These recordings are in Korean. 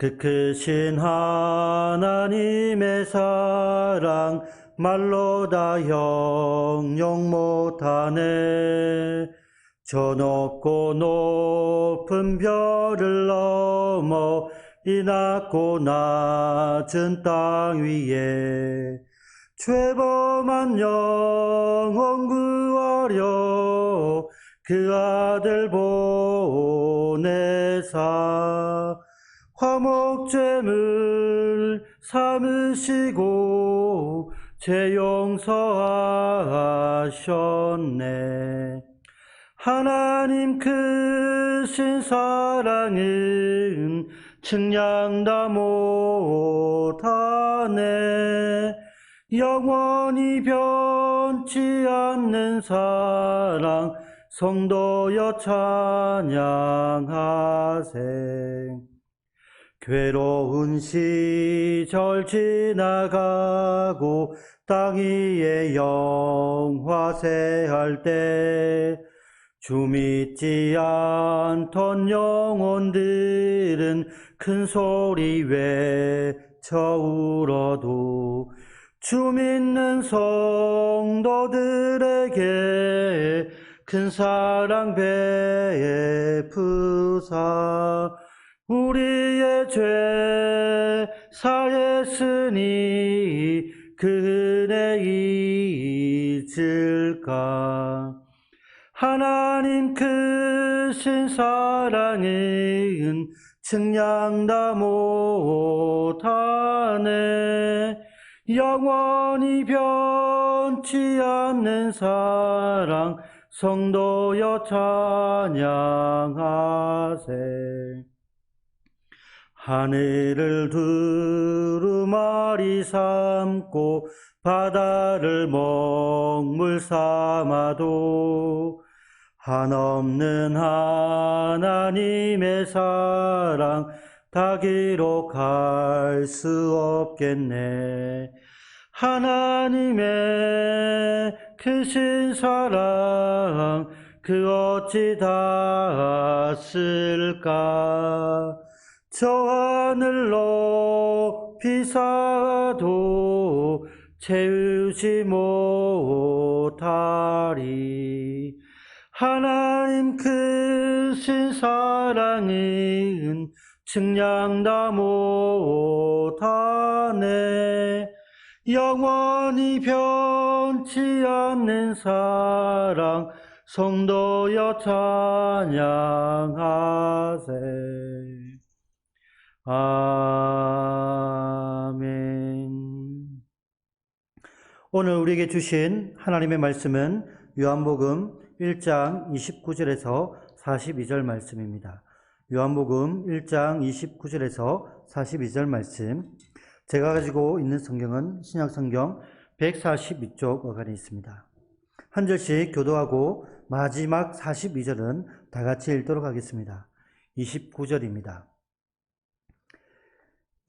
그 크신 하나님의 사랑 말로 다 형용 못하네. 저 높고 높은 별을 넘어 이 낮고 낮은 땅 위에 죄범한 영혼 구하려 그 아들 보내사 화목죄물 삼으시고 죄 용서하셨네. 하나님 크신 사랑은 측량다 못하네. 영원히 변치 않는 사랑 성도여 찬양하세 괴로운 시절 지나가고 땅 위에 영화세할 때 주 믿지 않던 영혼들은 큰 소리 외쳐 울어도 주 믿는 성도들에게 큰 사랑 베푸사 우리의 죄 사했으니 그 은혜 잊을까? 하나님 크신 사랑은 측량다 못하네. 영원히 변치 않는 사랑 성도여 찬양하세 하늘을 두루마리 삼고 바다를 먹물 삼아도 한없는 하나님의 사랑 다 기록할 수 없겠네. 하나님의 크신 사랑 그 어찌 다 쓸까 저 하늘 높이 사도 채우지 못하리. 하나님 크신 사랑은 측량다 못하네. 영원히 변치 않는 사랑 성도여 찬양하세 아멘. 오늘 우리에게 주신 하나님의 말씀은 요한복음 1장 29절에서 42절 말씀입니다. 요한복음 1장 29절에서 42절 말씀. 제가 가지고 있는 성경은 신약성경 142쪽 어간에 있습니다. 한 절씩 교도하고 마지막 42절은 다 같이 읽도록 하겠습니다. 29절입니다.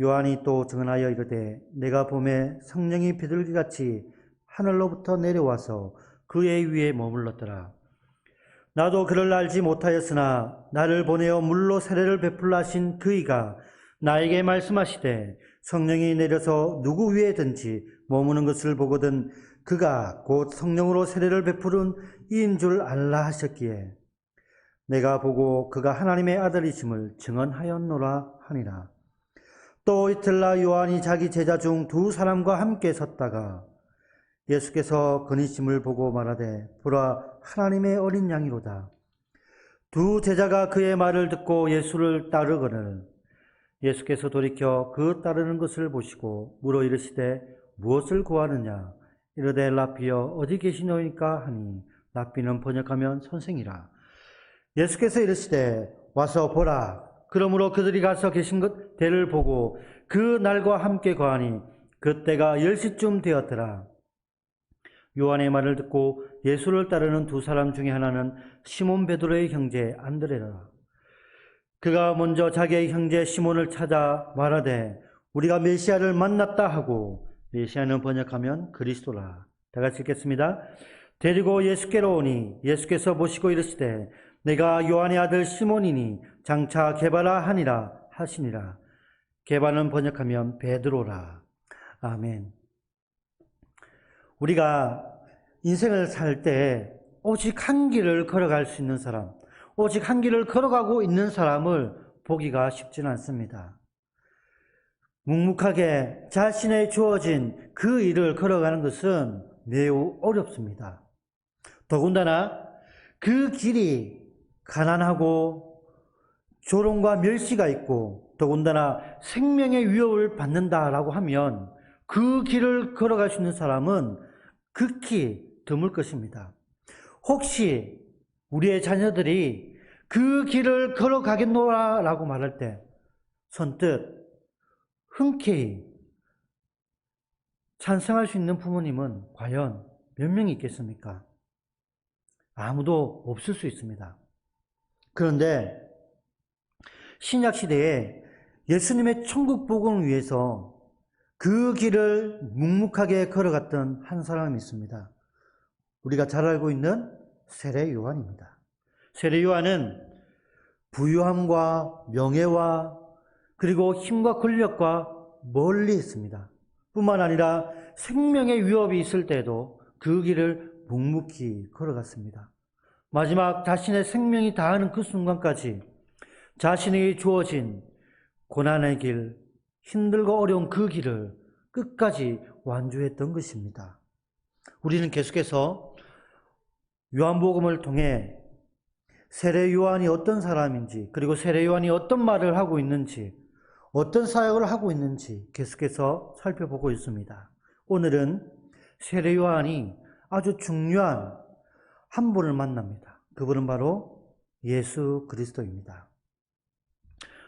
요한이 또 증언하여 이르되 내가 봄에 성령이 비둘기같이 하늘로부터 내려와서 그의 위에 머물렀더라. 나도 그를 알지 못하였으나 나를 보내어 물로 세례를 베풀라 하신 그이가 나에게 말씀하시되 성령이 내려서 누구 위에든지 머무는 것을 보거든 그가 곧 성령으로 세례를 베푸는 이인 줄 알라 하셨기에 내가 보고 그가 하나님의 아들이심을 증언하였노라 하니라. 또 이틀날 요한이 자기 제자 중 두 사람과 함께 섰다가 예수께서 그니심을 보고 말하되 보라 하나님의 어린 양이로다. 두 제자가 그의 말을 듣고 예수를 따르거늘 예수께서 돌이켜 그 따르는 것을 보시고 물어 이르시되 무엇을 구하느냐? 이르되 라피여 어디 계시노이까? 하니 라피는 번역하면 선생이라. 예수께서 이르시되 와서 보라 그러므로 그들이 가서 계신 것 대를 보고 그 날과 함께 거하니 그때가 10시쯤 되었더라 요한의 말을 듣고 예수를 따르는 두 사람 중에 하나는 시몬 베드로의 형제 안드레라. 그가 먼저 자기의 형제 시몬을 찾아 말하되 우리가 메시아를 만났다 하고 메시아는 번역하면 그리스도라. 다 같이 읽겠습니다. 데리고 예수께로 오니 예수께서 보시고 이르시되 내가 요한의 아들 시몬이니 장차 개바라 하니라 하시니라. 개바는 번역하면 베드로라. 아멘. 우리가 인생을 살 때 오직 한 길을 걸어갈 수 있는 사람, 오직 한 길을 걸어가고 있는 사람을 보기가 쉽지는 않습니다. 묵묵하게 자신의 주어진 그 일을 걸어가는 것은 매우 어렵습니다. 더군다나 그 길이 가난하고 조롱과 멸시가 있고 더군다나 생명의 위협을 받는다라고 하면 그 길을 걸어갈 수 있는 사람은 극히 드물 것입니다. 혹시 우리의 자녀들이 그 길을 걸어가겠노라 라고 말할 때 선뜻 흔쾌히 찬성할 수 있는 부모님은 과연 몇 명이 있겠습니까? 아무도 없을 수 있습니다. 그런데 신약 시대에 예수님의 천국 복음을 위해서 그 길을 묵묵하게 걸어갔던 한 사람이 있습니다. 우리가 잘 알고 있는 세례 요한입니다. 세례 요한은 부유함과 명예와 그리고 힘과 권력과 멀리 있습니다. 뿐만 아니라 생명의 위협이 있을 때도 그 길을 묵묵히 걸어갔습니다. 마지막 자신의 생명이 다하는 그 순간까지 자신에게 주어진 고난의 길, 힘들고 어려운 그 길을 끝까지 완주했던 것입니다. 우리는 계속해서 요한복음을 통해 세례 요한이 어떤 사람인지, 그리고 세례 요한이 어떤 말을 하고 있는지, 어떤 사역을 하고 있는지 계속해서 살펴보고 있습니다. 오늘은 세례 요한이 아주 중요한 한 분을 만납니다. 그분은 바로 예수 그리스도입니다.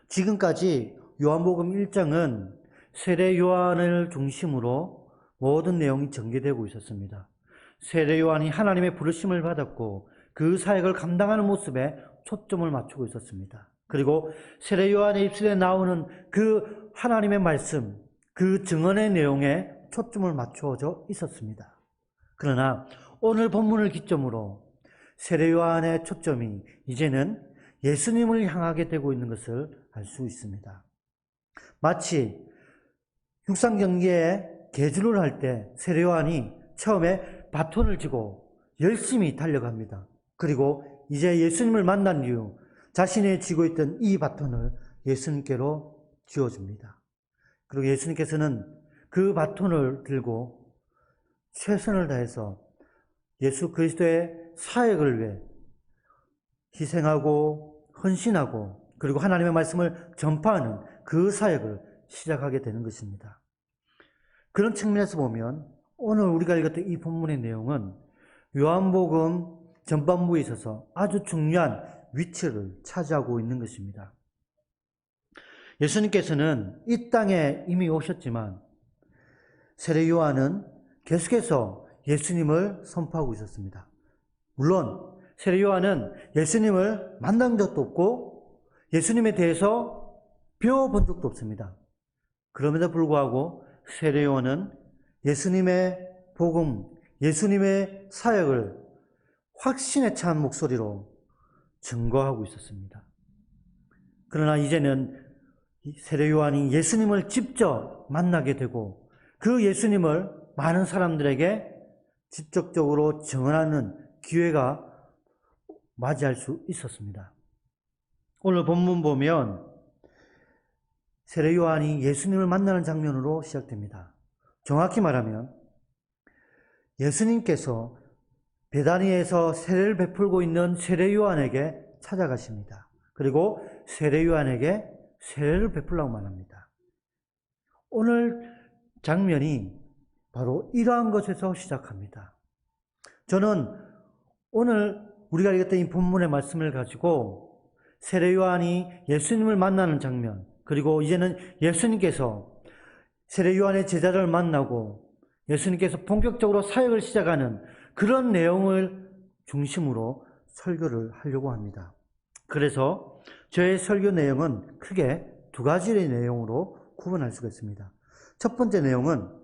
지금까지 요한복음 1장은 세례 요한을 중심으로 모든 내용이 전개되고 있었습니다. 세례 요한이 하나님의 부르심을 받았고 그 사역을 감당하는 모습에 초점을 맞추고 있었습니다. 그리고 세례 요한의 입술에 나오는 그 하나님의 말씀, 그 증언의 내용에 초점을 맞추어져 있었습니다. 그러나 오늘 본문을 기점으로 세례 요한의 초점이 이제는 예수님을 향하게 되고 있는 것을 알 수 있습니다. 마치 육상 경기에 개주를 할 때 세례 요한이 처음에 바톤을 쥐고 열심히 달려갑니다. 그리고 이제 예수님을 만난 이후 자신이 쥐고 있던 이 바톤을 예수님께로 쥐어줍니다. 그리고 예수님께서는 그 바톤을 들고 최선을 다해서 예수 그리스도의 사역을 위해 희생하고 헌신하고 그리고 하나님의 말씀을 전파하는 그 사역을 시작하게 되는 것입니다. 그런 측면에서 보면 오늘 우리가 읽었던 이 본문의 내용은 요한복음 전반부에 있어서 아주 중요한 위치를 차지하고 있는 것입니다. 예수님께서는 이 땅에 이미 오셨지만 세례 요한은 계속해서 예수님을 선포하고 있었습니다. 물론 세례 요한은 예수님을 만난 적도 없고 예수님에 대해서 배워본 적도 없습니다. 그럼에도 불구하고 세례 요한은 예수님의 복음, 예수님의 사역을 확신에 찬 목소리로 증거하고 있었습니다. 그러나 이제는 세례 요한이 예수님을 직접 만나게 되고 그 예수님을 많은 사람들에게 직접적으로 증언하는 기회가 맞이할 수 있었습니다. 오늘 본문 보면 세례 요한이 예수님을 만나는 장면으로 시작됩니다. 정확히 말하면 예수님께서 베다니에서 세례를 베풀고 있는 세례 요한에게 찾아가십니다. 그리고 세례 요한에게 세례를 베풀라고 말합니다. 오늘 장면이 바로 이러한 것에서 시작합니다. 저는 오늘 우리가 읽었던 이 본문의 말씀을 가지고 세례 요한이 예수님을 만나는 장면, 그리고 이제는 예수님께서 세례 요한의 제자를 만나고 예수님께서 본격적으로 사역을 시작하는 그런 내용을 중심으로 설교를 하려고 합니다. 그래서 저의 설교 내용은 크게 두 가지의 내용으로 구분할 수가 있습니다. 첫 번째 내용은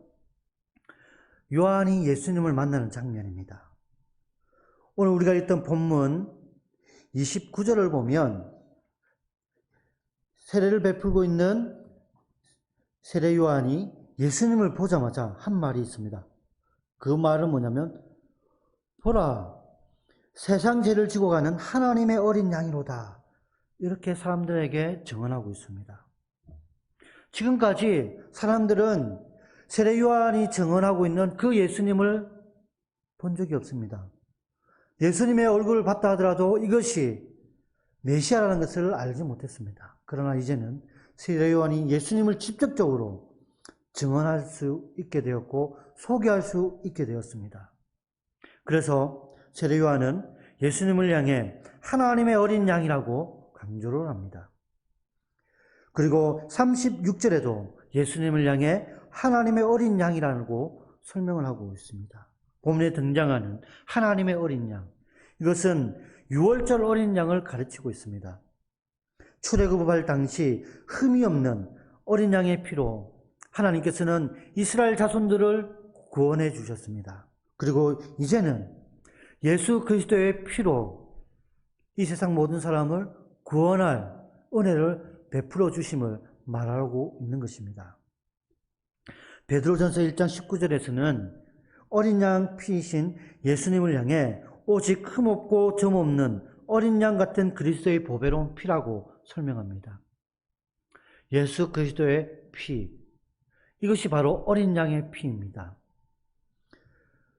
요한이 예수님을 만나는 장면입니다. 오늘 우리가 읽던 본문 29절을 보면 세례를 베풀고 있는 세례 요한이 예수님을 보자마자 한 말이 있습니다. 그 말은 뭐냐면 보라 세상 죄를 지고 가는 하나님의 어린 양이로다. 이렇게 사람들에게 증언하고 있습니다. 지금까지 사람들은 세례 요한이 증언하고 있는 그 예수님을 본 적이 없습니다. 예수님의 얼굴을 봤다 하더라도 이것이 메시아라는 것을 알지 못했습니다. 그러나 이제는 세례 요한이 예수님을 직접적으로 증언할 수 있게 되었고 소개할 수 있게 되었습니다. 그래서 세례 요한은 예수님을 향해 하나님의 어린 양이라고 강조를 합니다. 그리고 36절에도 예수님을 향해 하나님의 어린 양이라고 설명을 하고 있습니다. 본문에 등장하는 하나님의 어린 양. 이것은 6월절 어린 양을 가르치고 있습니다. 출애굽할 당시 흠이 없는 어린 양의 피로 하나님께서는 이스라엘 자손들을 구원해 주셨습니다. 그리고 이제는 예수 그리스도의 피로 이 세상 모든 사람을 구원할 은혜를 베풀어 주심을 말하고 있는 것입니다. 베드로전서 1장 19절에서는 어린 양 피이신 예수님을 향해 오직 흠없고 점없는 어린 양 같은 그리스도의 보배로운 피라고 설명합니다. 예수 그리스도의 피. 이것이 바로 어린 양의 피입니다.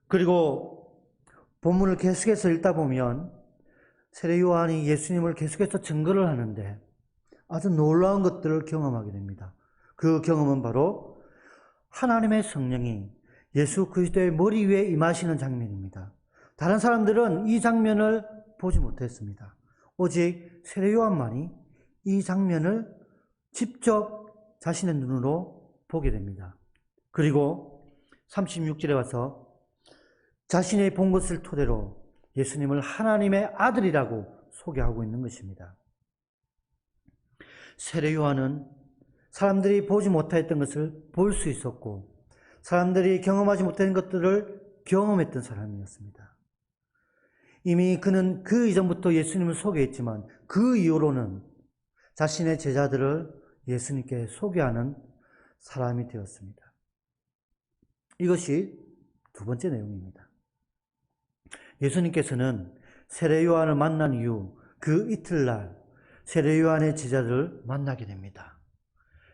그리고 본문을 계속해서 읽다 보면 세례 요한이 예수님을 계속해서 증거를 하는데 아주 놀라운 것들을 경험하게 됩니다. 그 경험은 바로 하나님의 성령이 예수 그리스도의 머리 위에 임하시는 장면입니다. 다른 사람들은 이 장면을 보지 못했습니다. 오직 세례 요한만이 이 장면을 직접 자신의 눈으로 보게 됩니다. 그리고 36절에 와서 자신의 본 것을 토대로 예수님을 하나님의 아들이라고 소개하고 있는 것입니다. 세례 요한은 사람들이 보지 못했던 것을 볼 수 있었고 사람들이 경험하지 못한 것들을 경험했던 사람이었습니다. 이미 그는 그 이전부터 예수님을 소개했지만 그 이후로는 자신의 제자들을 예수님께 소개하는 사람이 되었습니다. 이것이 두 번째 내용입니다. 예수님께서는 세례 요한을 만난 이후 그 이틀날 세례 요한의 제자들을 만나게 됩니다.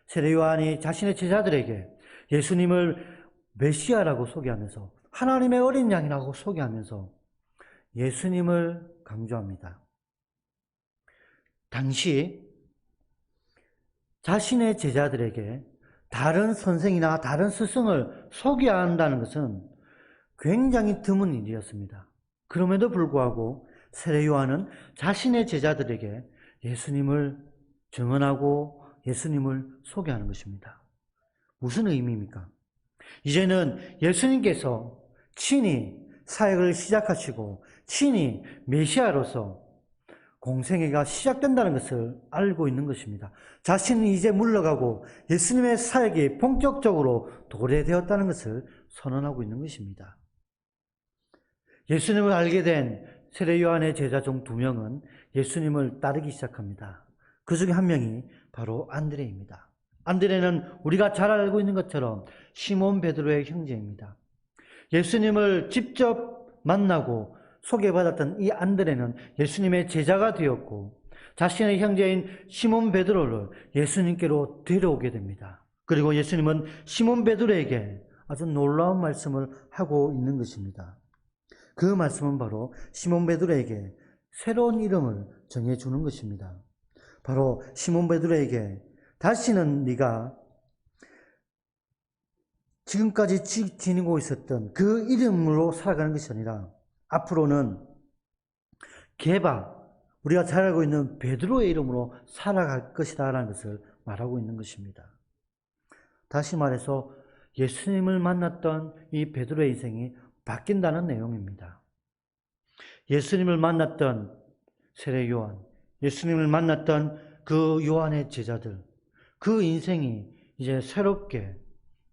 세례 요한이 자신의 제자들에게 예수님을 메시아라고 소개하면서 하나님의 어린 양이라고 소개하면서 예수님을 강조합니다. 당시 자신의 제자들에게 다른 선생이나 다른 스승을 소개한다는 것은 굉장히 드문 일이었습니다. 그럼에도 불구하고 세례 요한은 자신의 제자들에게 예수님을 증언하고 예수님을 소개하는 것입니다. 무슨 의미입니까? 이제는 예수님께서 친히 사역을 시작하시고 친히 메시아로서 공생애가 시작된다는 것을 알고 있는 것입니다. 자신은 이제 물러가고 예수님의 사역이 본격적으로 도래되었다는 것을 선언하고 있는 것입니다. 예수님을 알게 된 세례 요한의 제자 중 두 명은 예수님을 따르기 시작합니다. 그 중에 한 명이 바로 안드레입니다. 안드레는 우리가 잘 알고 있는 것처럼 시몬 베드로의 형제입니다. 예수님을 직접 만나고 소개받았던 이 안드레는 예수님의 제자가 되었고 자신의 형제인 시몬 베드로를 예수님께로 데려오게 됩니다. 그리고 예수님은 시몬 베드로에게 아주 놀라운 말씀을 하고 있는 것입니다. 그 말씀은 바로 시몬 베드로에게 새로운 이름을 정해 주는 것입니다. 바로 시몬 베드로에게 다시는 네가 지금까지 지- 지니고 있었던 그 이름으로 살아가는 것이 아니라 앞으로는 개바 우리가 잘 알고 있는 베드로의 이름으로 살아갈 것이다라는 것을 말하고 있는 것입니다. 다시 말해서 예수님을 만났던 이 베드로의 인생이 바뀐다는 내용입니다. 예수님을 만났던 세례 요한, 예수님을 만났던 그 요한의 제자들, 그 인생이 이제 새롭게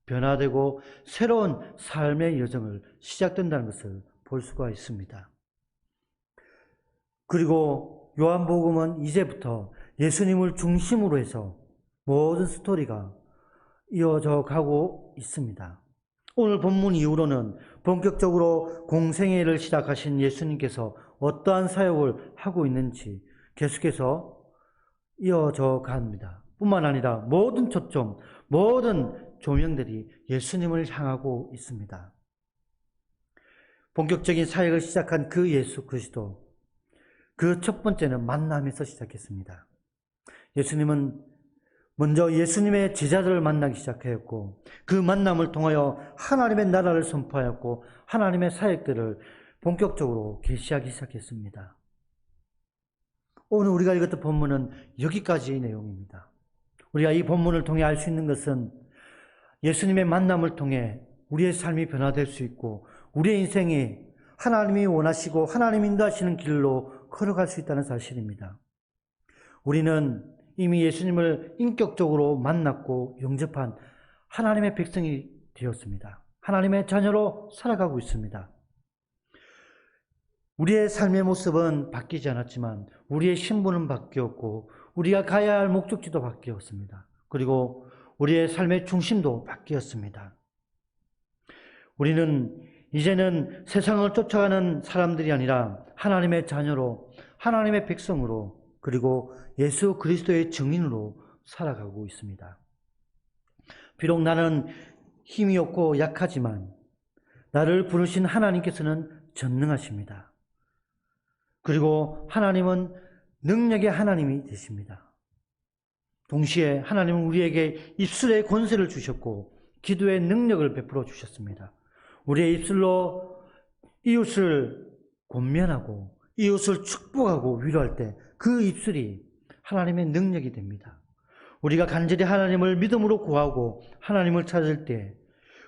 변화되고 새로운 삶의 여정을 시작된다는 것을 볼 수가 있습니다. 그리고 요한복음은 이제부터 예수님을 중심으로 해서 모든 스토리가 이어져 가고 있습니다. 오늘 본문 이후로는 본격적으로 공생애를 시작하신 예수님께서 어떠한 사역을 하고 있는지 계속해서 이어져 갑니다. 뿐만 아니라 모든 초점, 모든 조명들이 예수님을 향하고 있습니다. 본격적인 사역을 시작한 그 예수 그리스도, 그 첫 번째는 만남에서 시작했습니다. 예수님은 먼저 예수님의 제자들을 만나기 시작하였고 그 만남을 통하여 하나님의 나라를 선포하였고 하나님의 사역들을 본격적으로 계시하기 시작했습니다. 오늘 우리가 읽었던 본문은 여기까지의 내용입니다. 우리가 이 본문을 통해 알 수 있는 것은 예수님의 만남을 통해 우리의 삶이 변화될 수 있고 우리의 인생이 하나님이 원하시고 하나님 인도하시는 길로 걸어갈 수 있다는 사실입니다. 우리는 이미 예수님을 인격적으로 만났고 영접한 하나님의 백성이 되었습니다. 하나님의 자녀로 살아가고 있습니다. 우리의 삶의 모습은 바뀌지 않았지만 우리의 신분은 바뀌었고 우리가 가야 할 목적지도 바뀌었습니다. 그리고 우리의 삶의 중심도 바뀌었습니다. 우리는 이제는 세상을 쫓아가는 사람들이 아니라 하나님의 자녀로 하나님의 백성으로 그리고 예수 그리스도의 증인으로 살아가고 있습니다. 비록 나는 힘이 없고 약하지만 나를 부르신 하나님께서는 전능하십니다. 그리고 하나님은 능력의 하나님이 되십니다. 동시에 하나님은 우리에게 입술의 권세를 주셨고 기도의 능력을 베풀어 주셨습니다. 우리의 입술로 이웃을 권면하고 이웃을 축복하고 위로할 때 그 입술이 하나님의 능력이 됩니다. 우리가 간절히 하나님을 믿음으로 구하고 하나님을 찾을 때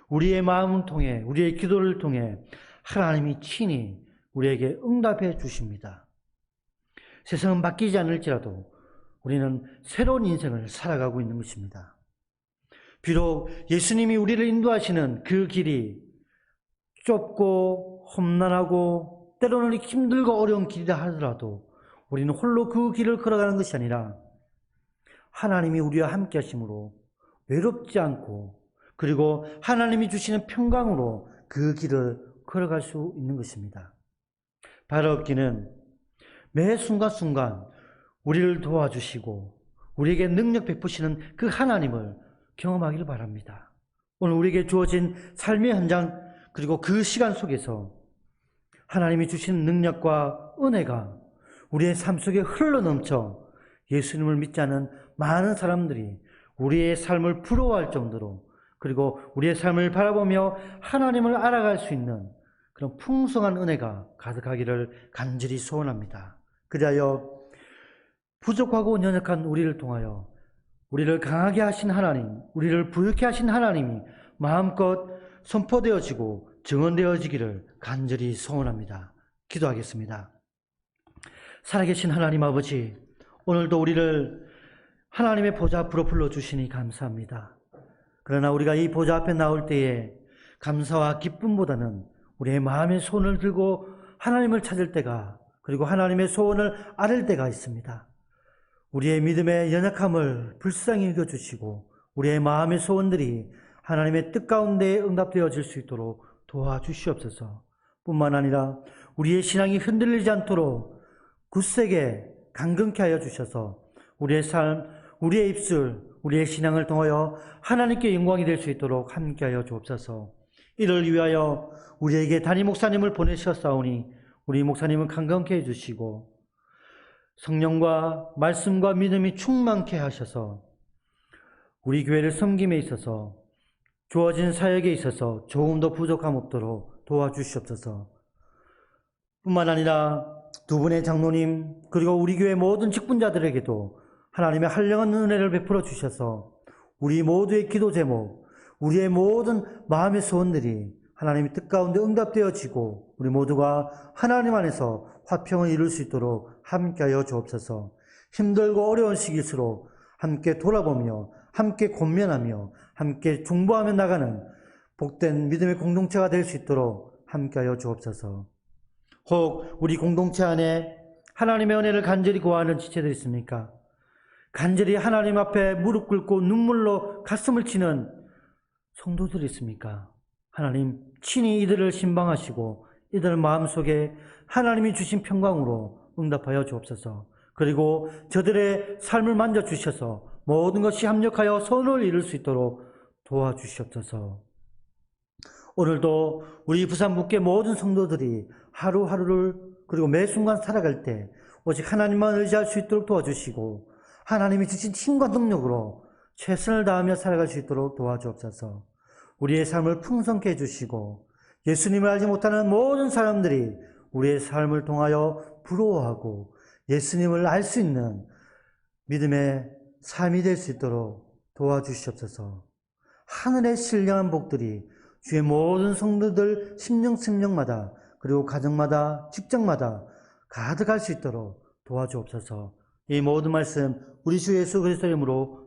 우리의 마음을 통해 우리의 기도를 통해 하나님이 친히 우리에게 응답해 주십니다. 세상은 바뀌지 않을지라도 우리는 새로운 인생을 살아가고 있는 것입니다. 비록 예수님이 우리를 인도하시는 그 길이 좁고 험난하고 때로는 힘들고 어려운 길이라 하더라도 우리는 홀로 그 길을 걸어가는 것이 아니라 하나님이 우리와 함께 하심으로 외롭지 않고 그리고 하나님이 주시는 평강으로 그 길을 걸어갈 수 있는 것입니다. 바라옵기는 매 순간순간 우리를 도와주시고 우리에게 능력 베푸시는 그 하나님을 경험하기를 바랍니다. 오늘 우리에게 주어진 삶의 현장 그리고 그 시간 속에서 하나님이 주신 능력과 은혜가 우리의 삶 속에 흘러넘쳐 예수님을 믿지 않은 많은 사람들이 우리의 삶을 부러워할 정도로 그리고 우리의 삶을 바라보며 하나님을 알아갈 수 있는 그런 풍성한 은혜가 가득하기를 간절히 소원합니다. 그리하여 부족하고 연약한 우리를 통하여 우리를 강하게 하신 하나님, 우리를 부유케 하신 하나님이 마음껏 선포되어지고 증언되어지기를 간절히 소원합니다. 기도하겠습니다. 살아계신 하나님 아버지, 오늘도 우리를 하나님의 보좌 앞으로 불러주시니 감사합니다. 그러나 우리가 이 보좌 앞에 나올 때에 감사와 기쁨보다는 우리의 마음의 손을 들고 하나님을 찾을 때가 그리고 하나님의 소원을 아를 때가 있습니다. 우리의 믿음의 연약함을 불쌍히 여겨주시고 우리의 마음의 소원들이 하나님의 뜻 가운데 응답되어질 수 있도록 도와주시옵소서. 뿐만 아니라 우리의 신앙이 흔들리지 않도록 굳세게 강건케 하여 주셔서 우리의 삶, 우리의 입술, 우리의 신앙을 통하여 하나님께 영광이 될 수 있도록 함께하여 주옵소서. 이를 위하여 우리에게 담임 목사님을 보내셨사오니 우리 목사님은 강건케 해주시고 성령과 말씀과 믿음이 충만케 하셔서 우리 교회를 섬김에 있어서 주어진 사역에 있어서 조금 더 부족함 없도록 도와주시옵소서. 뿐만 아니라 두 분의 장로님 그리고 우리 교회 모든 직분자들에게도 하나님의 한량한 은혜를 베풀어 주셔서 우리 모두의 기도 제목, 우리의 모든 마음의 소원들이 하나님의 뜻 가운데 응답되어지고 우리 모두가 하나님 안에서 화평을 이룰 수 있도록 함께하여 주옵소서. 힘들고 어려운 시기일수록 함께 돌아보며 함께 권면하며 함께 중보하며 나가는 복된 믿음의 공동체가 될 수 있도록 함께하여 주옵소서. 혹 우리 공동체 안에 하나님의 은혜를 간절히 구하는 지체들 있습니까? 간절히 하나님 앞에 무릎 꿇고 눈물로 가슴을 치는 성도들이 있습니까? 하나님 친히 이들을 신방하시고 이들 마음속에 하나님이 주신 평강으로 응답하여 주옵소서. 그리고 저들의 삶을 만져 주셔서 모든 것이 합력하여 선을 이룰 수 있도록 도와주시옵소서. 오늘도 우리 부산 북계 모든 성도들이 하루하루를 그리고 매 순간 살아갈 때 오직 하나님만 의지할 수 있도록 도와주시고 하나님이 주신 힘과 능력으로 최선을 다하며 살아갈 수 있도록 도와주옵소서. 우리의 삶을 풍성케 해주시고 예수님을 알지 못하는 모든 사람들이 우리의 삶을 통하여 부러워하고 예수님을 알 수 있는 믿음의 삶이 될 수 있도록 도와주시옵소서. 하늘의 신령한 복들이 주의 모든 성도들 심령 심령마다 그리고 가정마다 직장마다 가득할 수 있도록 도와주옵소서. 이 모든 말씀 우리 주 예수 그리스도 이름으로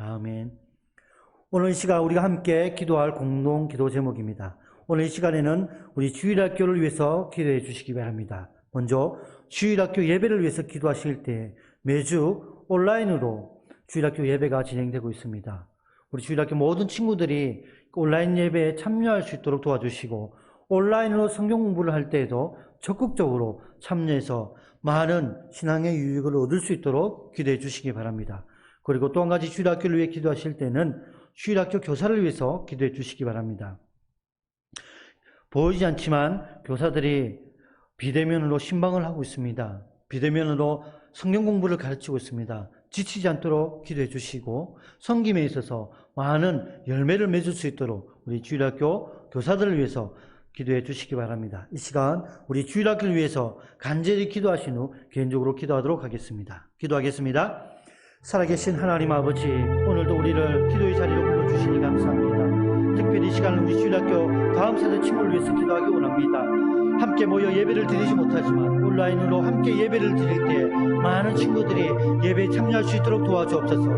아멘. 오늘 이 시간 우리가 함께 기도할 공동 기도 제목입니다. 오늘 이 시간에는 우리 주일학교를 위해서 기도해 주시기 바랍니다. 먼저 주일학교 예배를 위해서 기도하실 때 매주 온라인으로 주일학교 예배가 진행되고 있습니다. 우리 주일학교 모든 친구들이 온라인 예배에 참여할 수 있도록 도와주시고 온라인으로 성경 공부를 할 때에도 적극적으로 참여해서 많은 신앙의 유익을 얻을 수 있도록 기도해 주시기 바랍니다. 그리고 또 한 가지 주일학교를 위해 기도하실 때는 주일학교 교사를 위해서 기도해 주시기 바랍니다. 보이지 않지만 교사들이 비대면으로 신방을 하고 있습니다. 비대면으로 성경 공부를 가르치고 있습니다. 지치지 않도록 기도해 주시고 성김에 있어서 많은 열매를 맺을 수 있도록 우리 주일학교 교사들을 위해서 기도해 주시기 바랍니다. 이 시간 우리 주일학교를 위해서 간절히 기도하신 후 개인적으로 기도하도록 하겠습니다. 기도하겠습니다. 살아계신 하나님 아버지 오늘도 우리를 기도의 자리로 불러주시니 감사합니다. 특별히 이 시간을 우리 주일학교 다음 세대 친구를 위해서 기도하기 원합니다. 함께 모여 예배를 드리지 못하지만 온라인으로 함께 예배를 드릴 때 많은 친구들이 예배에 참여할 수 있도록 도와주옵소서.